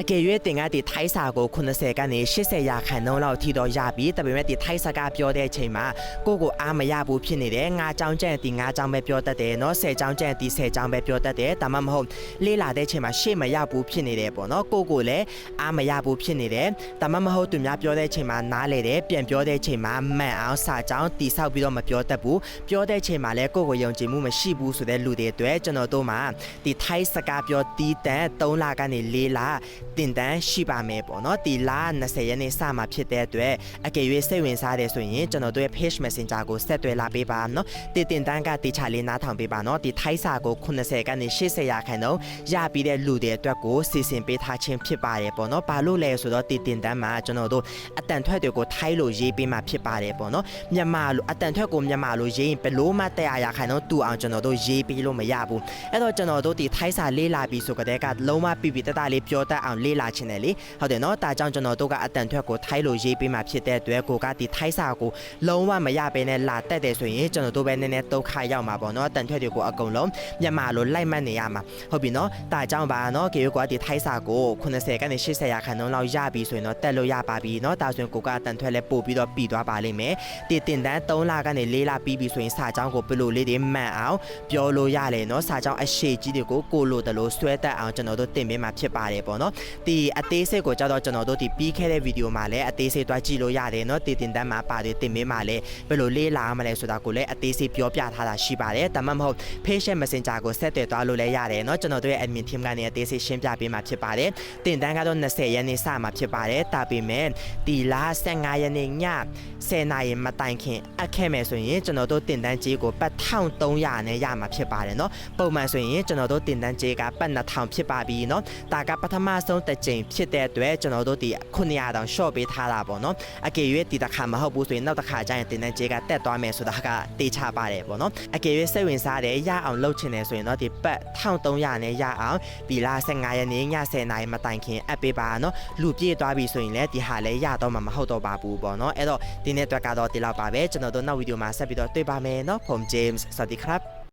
အကယ်၍တင်ကဒီထိုင်းစာကို90ကနေ80ရာခိုင်နှုန်းလောက်ထိတော့ရပြီဒါပေမဲ့ဒီထိုင်းစာကပြောတဲ့အချိန်မှာကိုကိုအားမရဘူးဖြစ်နေတယ်ငါးချောင်းကျန်ဒီငါးချောင်းပဲပြောတတ်တယ်နော်10ချောင်းကျန်ဒီ10ချောင်းပဲပြောတတ်တယ်ဒါမှမဟုတ်လေးလာတဲ့အချိန်မှာရှေ့မရဘူးဖြစ်နေတယ်ပေါ့နော်ကိုကိုလည်းအားမရဘူးဖြစ်နေတယ်ဒါမှမဟုတ်သူများပြောတဲ့အချိန်မှာနားလေတယ်ပြန်ပြောတဲ့အချိန်မှာမှန်အောင်စာချောင်းတိဆောက်ပြီးတော့မပြောတတ်ဘူးပြောတဲ့အချိန်မှာလည်းကိုကိုယုံကြည်မှုမရှိဘူးဆိုတဲ့လူတွေအတွက်ကျွန်တော်တို့မှာဒီထိုင်းစကားပြောတီးတန့်3လကနေ4လ တင်တန်းရှိပါမယ်ပေါ့နော်ဒီလ20ရက်နေ့စမှာဖြစ်တဲ့အတွက်အကယ်၍စိတ်ဝင်စားတယ်ဆိုရင်ကျွန်တော်တို့ရဲ့ page messenger ကိုဆက်သွယ်လာပေးပါနော်ဒီတင်တန်းကတိချလေးနားထောင်ပေးပါနော်ဒီထိုင်းစာကို90ကနေ80ရာခိုင်နှုန်းရပြီးတဲ့လူတွေအတွက်ကိုစီစဉ်ပေးထားခြင်းဖြစ်ပါတယ်ပေါ့နော်ဘာလို့လဲဆိုတော့ဒီတင်တန်းမှာကျွန်တော်တို့အတန်ထွက်တွေကိုထိုင်းလို့ရေးပေးမှဖြစ်ပါတယ်ပေါ့နော်မြန်မာလိုအတန်ထွက်ကိုမြန်မာလိုရေးရင်ဘယ်လို့မှ100ရာခိုင်နှုန်းတူအောင်ကျွန်တော်တို့ရေးပေးလို့မရဘူးအဲ့တော့ကျွန်တော်တို့ဒီထိုင်းစာလေးလာပြီးဆိုကြတဲ့ကလုံးဝပြပြတတလေးပြောတတ်အောင်လေးလာခြင်းတယ်လေဟုတ်တယ်နော်ဒါကြောင့်ကျွန်တော်တို့ကအတန်ထွက်ကိုထိုင်းလို့ရေးပေးမှဖြစ်တဲ့အတွက်ကိုကဒီထိုင်းစာကိုလုံးဝမရဘဲနဲ့လာတက်တယ်ဆိုရင်ကျွန်တော်တို့ပဲနည်းနည်းဒုက္ခရောက်မှာပေါ့နော်အတန်ထွက်တွေကိုအကုန်လုံးမြန်မာလိုလိုက်မှတ်နေရမှာဟုတ်ပြီနော်ဒါကြောင့်ပါနော်ကေကိုကဒီထိုင်းစာကို90ကနေ80ရာခိုင်နှုန်းလောက်ရပြီဆိုရင်တော့တက်လို့ရပါပြီနော်ဒါဆိုရင်ကိုကအတန်ထွက်လဲပို့ပြီးတော့ပြီးသွားပါလိမ့်မယ်ဒီတင်တန်း3လကနေ4လပြီးပြီဆိုရင်စာကြောင်းကိုဘယ်လိုလေးတွေမှန်အောင်ပြောလို့ရတယ်နော်စာကြောင်းအရှိကြီးတွေကိုကိုလိုတလို့ဆွဲတက်အောင်ကျွန်တော်တို့တင်ပေးမှာဖြစ်ပါတယ်ပေါ့နော်ဒီအသေးစိတ်ကိုကြတော့ကျွန်တော်တို့ဒီပြီးခဲ့တဲ့ဗီဒီယိုမှာလည်းအသေးစိတ်တွားကြည့်လို့ရတယ်နော်ဒီတင်တန်းမှာပါတယ်တင်ပေးမှာလည်းဘယ်လိုလေးလာမလဲဆိုတာကိုလည်းအသေးစိတ်ပြောပြထားတာရှိပါတယ်ဒါမှမဟုတ် patient messenger ကိုဆက်သွယ်သွားလို့လည်းရတယ်เนาะကျွန်တော်တို့ရဲ့ admin team ကနေအသေးစိတ်ရှင်းပြပေးမှာဖြစ်ပါတယ်တင်တန်းကတော့20ရက်နေ့စမှာဖြစ်ပါတယ်ဒါပေမဲ့ဒီလာ15ရက်နေ့ည10နာရီမတိုင်ခင်အပ်ခဲ့မယ်ဆိုရင်ကျွန်တော်တို့တင်တန်းကြီးကိုပတ်1300နဲ့ရမှာဖြစ်ပါတယ်เนาะပုံမှန်ဆိုရင်ကျွန်တော်တို့တင်တန်းကြီးကပတ်2000ဖြစ်ပါပြီเนาะဒါကပထမဆုံး တစ်ကြိမ်ဖြစ်တဲ့အတွက်ကျွန်တော်တို့ဒီ900တောင် short ပေးထားတာပေါ့เนาะအကယ်၍ဒီတစ်ခါမဟုတ်ဘူးဆိုရင်နောက်တစ်ခါကျရင်တင်တန်းကြီးကတက်သွားမယ်ဆိုတာကတေးချပါတယ်ပေါ့เนาะအကယ်၍စိတ်ဝင်စားတယ်ရအောင်လုပ်ချင်တယ်ဆိုရင်တော့ဒီပတ်1300နဲ့ရအောင်ဒီလ15ရက်နေ့ည10နာရီမတိုင်ခင်အပ်ပေးပါเนาะလူပြည့်သွားပြီဆိုရင်လည်းဒီဟာလည်းရတော့မှာမဟုတ်တော့ပါဘူးပေါ့เนาะအဲ့တော့ဒီနေ့အတွက်ကတော့ဒီလောက်ပါပဲကျွန်တော်တို့နောက်ဗီဒီယိုမှာဆက်ပြီးတော့တွေ့ပါမယ်เนาะผม James สวัสดีครับ